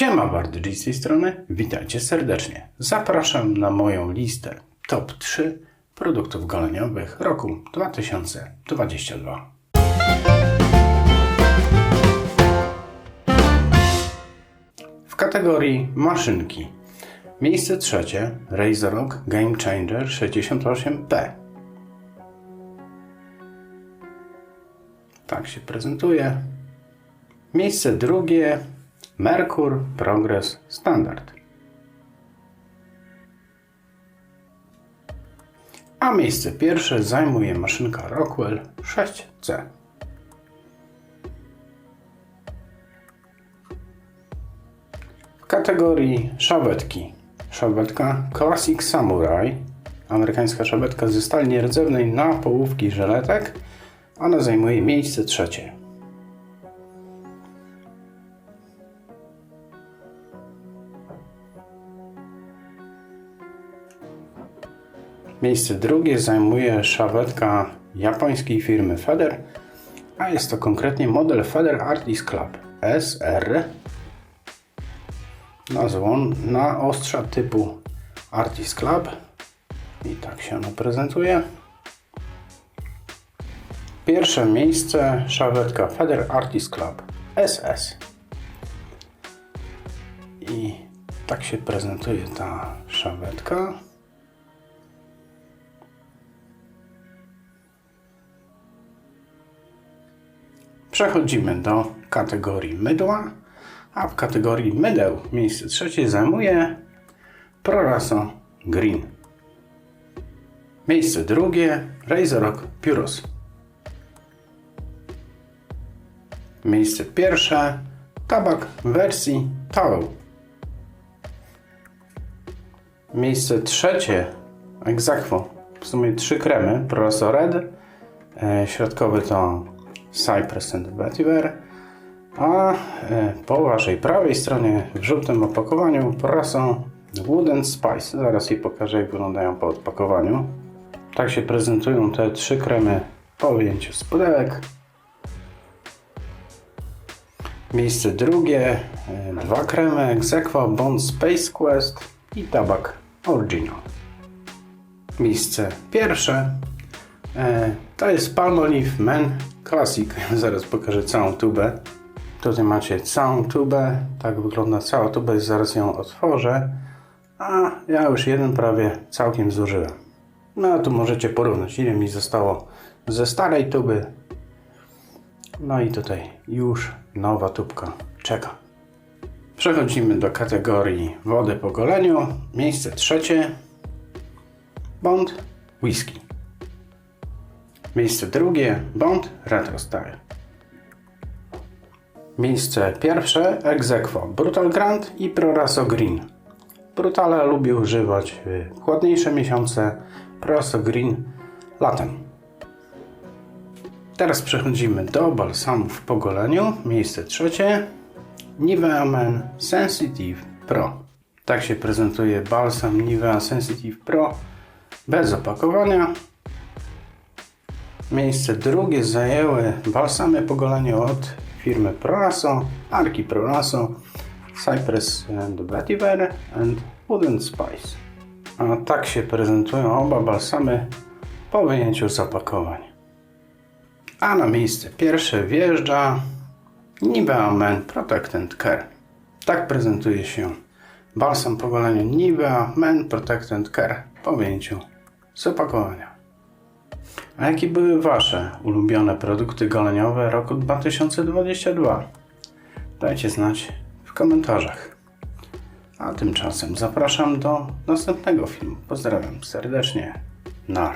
Siema Bardy z tej strony, witajcie serdecznie. Zapraszam na moją listę top 3 produktów goleniowych roku 2022. W kategorii maszynki miejsce trzecie Razorok Game Changer 68P. Tak się prezentuje. Miejsce drugie Merkur Progress Standard. A miejsce pierwsze zajmuje maszynka Rockwell 6C. W kategorii szawetki. Szawetka Classic Samurai. Amerykańska szawetka ze stali nierdzewnej na połówki żeletek. Ona zajmuje miejsce trzecie. Miejsce drugie zajmuje szawetka japońskiej firmy Feder, a jest to konkretnie model Feder Artist Club SR na, złon, na ostrza typu Artist Club i tak się ona prezentuje. Pierwsze miejsce szawetka Feder Artist Club SS i tak się prezentuje ta szawetka. Przechodzimy do kategorii mydła, a w kategorii mydeł miejsce trzecie zajmuje Proraso Green. Miejsce drugie Razorok Puros. Miejsce pierwsze tabak wersji Towel. Miejsce trzecie Exacwo. W sumie trzy kremy Proraso Red. E, środkowy to Cypress and Vetiver, a e, po waszej prawej stronie w żółtym opakowaniu prasą Wooden Spice. Zaraz jej pokażę jak wyglądają po odpakowaniu. Tak się prezentują te trzy kremy po wyjęciu z pudełek. Miejsce drugie, e, dwa kremy Exequo Bond Space Quest i tabak Original. Miejsce pierwsze to jest Palmolive Men Classic. Zaraz pokażę całą tubę. Tutaj macie całą tubę. Tak wygląda cała tuba zaraz ją otworzę. A ja już jeden prawie całkiem zużyłem. No a tu możecie porównać ile mi zostało ze starej tuby. No i tutaj już nowa tubka czeka. Przechodzimy do kategorii wody po goleniu. Miejsce trzecie. Bond Whisky. Miejsce drugie Bond Retro Style. Miejsce pierwsze Exequo Brutal Grand i Proraso Green. Brutale lubię używać w chłodniejsze miesiące, Proraso Green latem. Teraz przechodzimy do balsamów po goleniu. Miejsce trzecie Nivea Men Sensitive Pro. Tak się prezentuje balsam Nivea Sensitive Pro bez opakowania Miejsce drugie zajęły balsamy po goleniu od firmy Proraso, Arki Proraso, Cypress and Vetiver and Wooden Spice. A tak się prezentują oba balsamy po wyjęciu z opakowań. A na miejsce pierwsze wjeżdża Nivea Men Protect and Care. Tak prezentuje się balsam po goleniu Nivea Men Protect and Care po wyjęciu z opakowania. A jakie były Wasze ulubione produkty goleniowe roku 2022? Dajcie znać w komentarzach. A tymczasem zapraszam do następnego filmu. Pozdrawiam serdecznie. Nar.